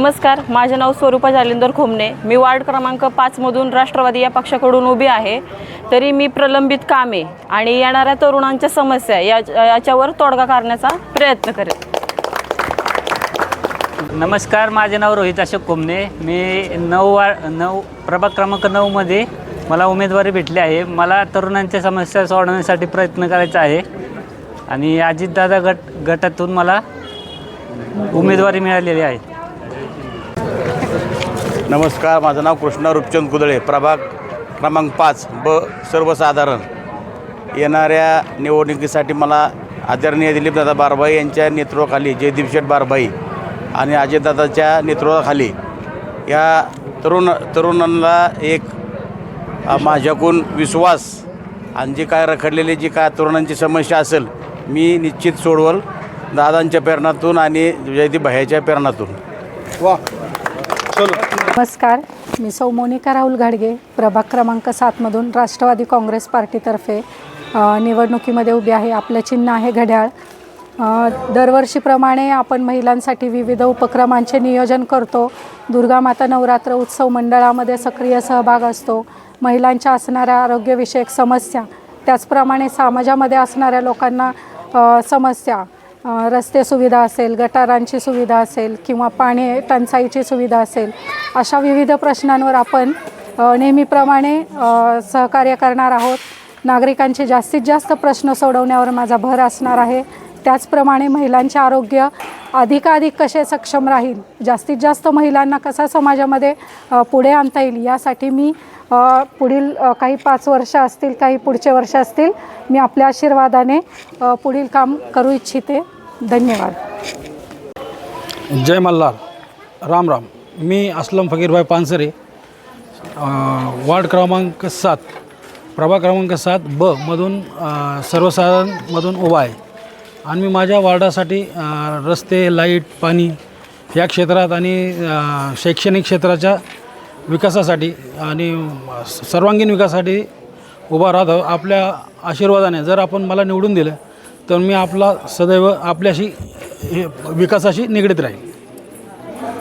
नमस्कार माझे नाव स्वरूपा जालिंदर खोमणे. मी वार्ड क्रमांक पाचमधून राष्ट्रवादी या पक्षाकडून उभी आहे. तरी मी प्रलंबित कामे आणि येणाऱ्या तरुणांच्या समस्या या याच्यावर तोडगा काढण्याचा प्रयत्न करेन. नमस्कार माझे नाव रोहित अशोक कोमने मी नऊ वा नऊ प्रभाग क्रमांक नऊमध्ये मला उमेदवारी भेटली आहे. मला तरुणांच्या समस्या सोडवण्यासाठी प्रयत्न करायचा आहे. आणि अजितदादा गट गटातून मला उमेदवारी मिळालेली आहे. नमस्कार माझं नाव कृष्णा रूपचंद कुदळे प्रभाग क्रमांक पाच ब सर्वसाधारण. येणाऱ्या निवडणुकीसाठी मला आदरणीय दिलीपदादा बारभाई यांच्या नेतृत्वाखाली जयदीप शेठ बारभाई आणि अजयदादाच्या नेतृत्वाखाली या तरुण तरुणांना एक माझ्याकून माझ्याकडून विश्वास आणि जी काय रखडलेली जी काय तरुणांची समस्या असेल मी निश्चित सोडवल दादांच्या प्रेरणातून आणि जयदीप भायाच्या प्रेरणातून. वा. नमस्कार. मी सौ मोनिका राहुल घाडगे प्रभाग क्रमांक सातमधून राष्ट्रवादी काँग्रेस पार्टीतर्फे निवडणुकीमध्ये उभी आहे. आपलं चिन्ह आहे घड्याळ. दरवर्षीप्रमाणे आपण महिलांसाठी विविध उपक्रमांचे नियोजन करतो. दुर्गामाता नवरात्र उत्सव मंडळामध्ये सक्रिय सहभाग असतो. महिलांच्या असणाऱ्या आरोग्यविषयक समस्या त्याचप्रमाणे समाजामध्ये असणाऱ्या लोकांना समस्या रस्ते सुविधा असेल गटारांची सुविधा असेल किंवा पाणी टंचाईची सुविधा असेल अशा विविध प्रश्नांवर आपण नेहमीप्रमाणे सहकार्य करणार आहोत. नागरिकांचे जास्तीत जास्त प्रश्न सोडवण्यावर माझा भर असणार आहे. त्याचप्रमाणे महिलांचे आरोग्य अधिकाधिक कसे सक्षम राहील? जास्तीत जास्त महिलांना कसा समाजामध्ये पुढे आणता येईल? यासाठी मी पुढील काही पाच वर्ष असतील काही पुढचे वर्ष असतील मी आपल्या आशीर्वादाने पुढील काम करू इच्छिते. धन्यवाद. जय मल्हार. राम राम. मी असलम फकीरभाई पानसरे वार्ड क्रमांक सात प्रभाग क्रमांक सात ब मधून सर्वसाधारणमधून उभा आहे. आणि मी माझ्या वार्डासाठी रस्ते लाइट पाणी या क्षेत्रात आणि शैक्षणिक क्षेत्राच्या विकासासाठी आणि सर्वांगीण विकासासाठी उभा राहतो. आपल्या आशीर्वादाने जर आपण मला निवडून दिलं तर मी आपला सदैव आपल्याशी हे विकासाशी निगडीत राहील